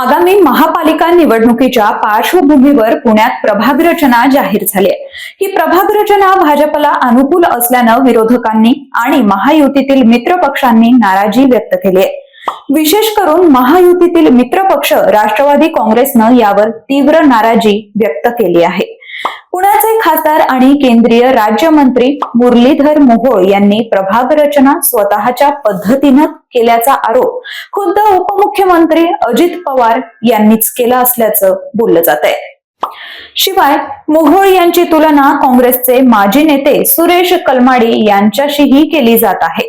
आगामी महापालिका निवडणुकीच्या पार्श्वभूमीवर पुण्यात प्रभाग रचना जाहीर झाली आहे. ही प्रभाग रचना भाजपला अनुकूल असल्यानं विरोधकांनी आणि महायुतीतील मित्र पक्षांनी नाराजी व्यक्त केली आहे. विशेष करून महायुतीतील मित्रपक्ष राष्ट्रवादी काँग्रेसनं यावर तीव्र नाराजी व्यक्त केली आहे. खासदार आणि केंद्रीय राज्यमंत्री मुरलीधर मोहोळ यांनी प्रभाग रचना स्वतःच्या पद्धतीनं केल्याचा आरोप खुद्द उपमुख्यमंत्री अजित पवार यांनीच केला असल्याचं बोललं जात आहे शिवाय मोहोळ यांची तुलना काँग्रेसचे माजी नेते सुरेश कलमाडी यांच्याशीही केली जात आहे.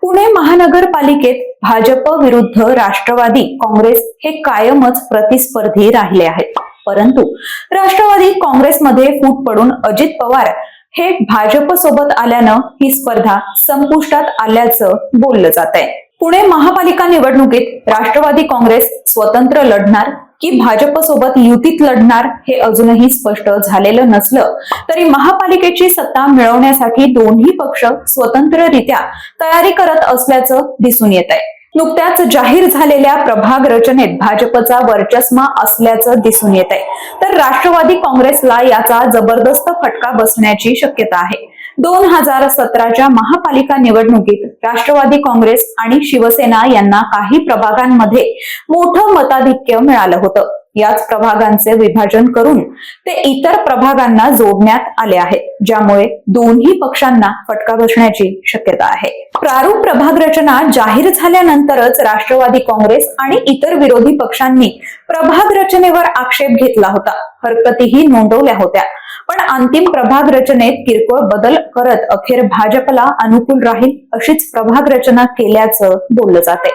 पुणे महानगरपालिकेत भाजप विरुद्ध राष्ट्रवादी काँग्रेस हे कायमच प्रतिस्पर्धी राहिले आहेत. परंतु राष्ट्रवादी काँग्रेसमध्ये फूट पडून अजित पवार हे भाजप सोबत आल्यानं ही स्पर्धा संपुष्टात आल्याचं बोललं जात आहे पुणे महापालिका निवडणुकीत राष्ट्रवादी काँग्रेस स्वतंत्र लढणार की भाजप सोबत युतीत लढणार हे अजूनही स्पष्ट झालेलं नसलं तरी महापालिकेची सत्ता मिळवण्यासाठी दोन्ही पक्ष स्वतंत्ररित्या तयारी करत असल्याचं दिसून येत आहे नुकत्याच जाहीर झालेल्या प्रभाग रचनेत भाजपचा वर्चस्मा असल्याचं दिसून येत आहे. तर राष्ट्रवादी काँग्रेसला याचा जबरदस्त फटका बसण्याची शक्यता आहे. दोन हजार सतराच्या महापालिका निवडणुकीत राष्ट्रवादी काँग्रेस आणि शिवसेना यांना काही प्रभागांमध्ये मोठं मताधिक्य मिळालं होतं. याच प्रभागांचे विभाजन करून ते इतर प्रभागांना जोडण्यात आले आहेत ज्यामुळे दोन्ही पक्षांना फटका बसण्याची शक्यता आहे. प्रारूप प्रभाग रचना जाहीर झाल्यानंतरच राष्ट्रवादी काँग्रेस आणि इतर विरोधी पक्षांनी प्रभाग रचनेवर आक्षेप घेतला होता. हरकतीही नोंदवल्या होत्या. पण अंतिम प्रभाग रचनेत किरकोळ बदल करत अखेर भाजपला अनुकूल राहील अशीच प्रभाग रचना केल्याचं बोललं जाते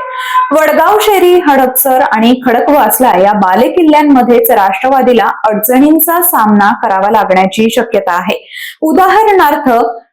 वडगाव शेरी हडपसर आणि खडकवासला या बालेकिल्ल्यांमध्येच राष्ट्रवादीला अडचणींचा सामना करावा लागण्याची शक्यता आहे. उदाहरणार्थ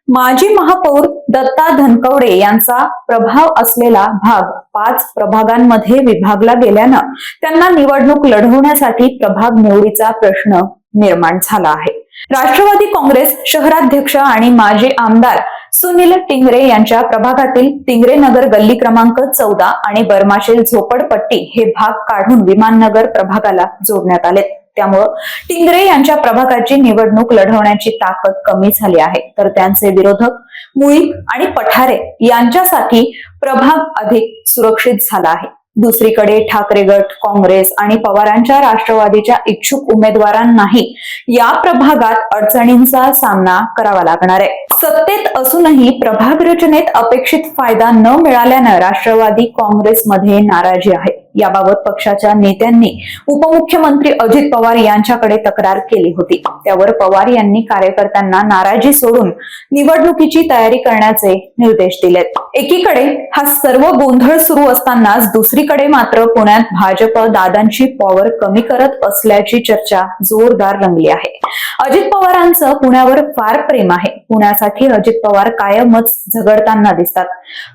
माजी महापौर दत्ता धनकवडे यांचा प्रभाव असलेला भाग पाच प्रभागांमध्ये विभागला गेल्यानं त्यांना निवडणूक लढवण्यासाठी प्रभाग निवडीचा प्रश्न निर्माण झाला आहे. राष्ट्रवादी काँग्रेस शहराध्यक्ष आणि माजी आमदार सुनील टिंगरे यांच्या प्रभागातील टिंगरे नगर गल्ली क्रमांक चौदा आणि बर्माशील झोपडपट्टी हे भाग काढून विमाननगर प्रभागाला जोडण्यात आले. त्यामुळं टिंगरे यांच्या प्रभागाची निवडणूक लढवण्याची ताकद कमी झाली आहे. तर त्यांचे विरोधक मुळीक आणि पठारे यांच्यासाठी प्रभाग अधिक सुरक्षित झाला आहे. दुसरीकडे ठाकरे गट काँग्रेस आणि पवारांच्या राष्ट्रवादीच्या इच्छुक उमेदवारांनाही या प्रभागात अडचणींचा सामना करावा लागणार आहे. सत्तेत असूनही प्रभाग रचनेत अपेक्षित फायदा न मिळाल्यानं राष्ट्रवादी काँग्रेसमध्ये नाराजी आहे. याबाबत पक्षाच्या नेत्यांनी उपमुख्यमंत्री अजित पवार यांच्याकडे तक्रार केली होती. त्यावर पवार यांनी कार्यकर्त्यांना नाराजी सोडून निवडणुकीची तयारी करण्याचे निर्देश दिलेत एकीकडे हा सर्व गोंधळ सुरू असतानाच दुसरीकडे मात्र पुण्यात भाजप दादांची पॉवर कमी करत असल्याची चर्चा जोरदार रंगली आहे. अजित पवारांचं पुण्यावर फार प्रेम आहे. पुण्यासाठी अजित पवार कायमच झगडताना दिसतात.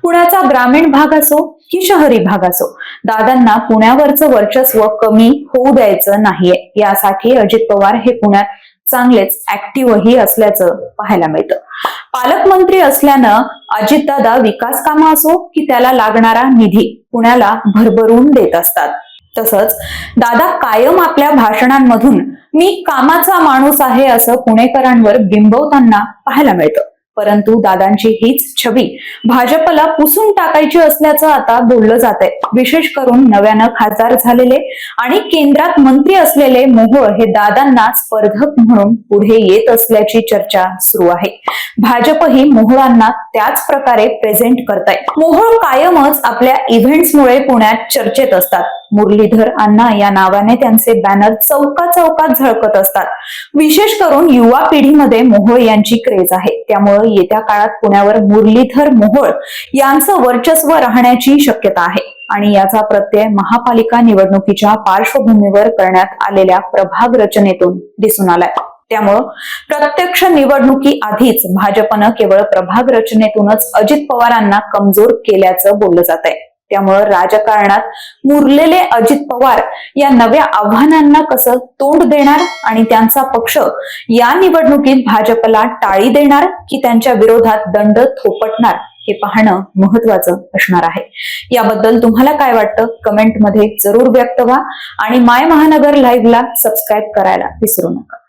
पुण्याचा ग्रामीण भाग असो की शहरी भाग असो दादांना पुण्यावरचं वर्चस्व कमी होऊ द्यायचं नाहीये. यासाठी अजित पवार हे पुण्यात चांगलेच ऍक्टिव्हही असल्याचं पाहायला मिळतं. पालकमंत्री असल्यानं अजितदादा विकास कामं असो की त्याला लागणारा निधी पुण्याला भरभरून देत असतात. तसंच दादा कायम आपल्या भाषणांमधून मी कामाचा माणूस आहे असं पुणेकरांवर बिंबवताना पाहायला मिळतं. परंतु दादांची हीच छबी भाजपला पुसून टाकायची असल्याचं आता बोललं जात आहे विशेष करून नव्यानं खासदार झालेले आणि केंद्रात मंत्री असलेले मोहोळ हे दादांना स्पर्धक म्हणून पुढे येत असल्याची चर्चा सुरू आहे. भाजपही मोहोळांना त्याच प्रकारे प्रेझेंट करताय. मोहोळ कायमच आपल्या इव्हेंट्समुळे पुण्यात चर्चेत असतात. मुरलीधर अण्णा या नावाने त्यांचे बॅनर चौका चौकात झळकत असतात. विशेष करून युवा पिढीमध्ये मोहोळ यांची क्रेज आहे. त्यामुळे येत्या काळात पुण्यावर मुरलीधर मोहोळ यांचं वर्चस्व राहण्याची शक्यता आहे. आणि याचा प्रत्यय महापालिका निवडणुकीच्या पार्श्वभूमीवर करण्यात आलेल्या प्रभाग रचनेतून दिसून आलाय. त्यामुळं प्रत्यक्ष निवडणुकी आधीच भाजपनं केवळ प्रभाग रचनेतूनच अजित पवारांना कमजोर केल्याचं बोललं जात आहे त्यामुळं राजकारणात मुरलेले अजित पवार या नव्या आव्हानांना कसं तोंड देणार आणि त्यांचा पक्ष या निवडणुकीत भाजपला टाळी देणार की त्यांच्या विरोधात दंड थोपटणार हे पाहणं महत्वाचं असणार आहे. याबद्दल तुम्हाला काय वाटतं? कमेंटमध्ये जरूर व्यक्त व्हा आणि माय महानगर लाईव्हला सबस्क्राईब करायला विसरू नका.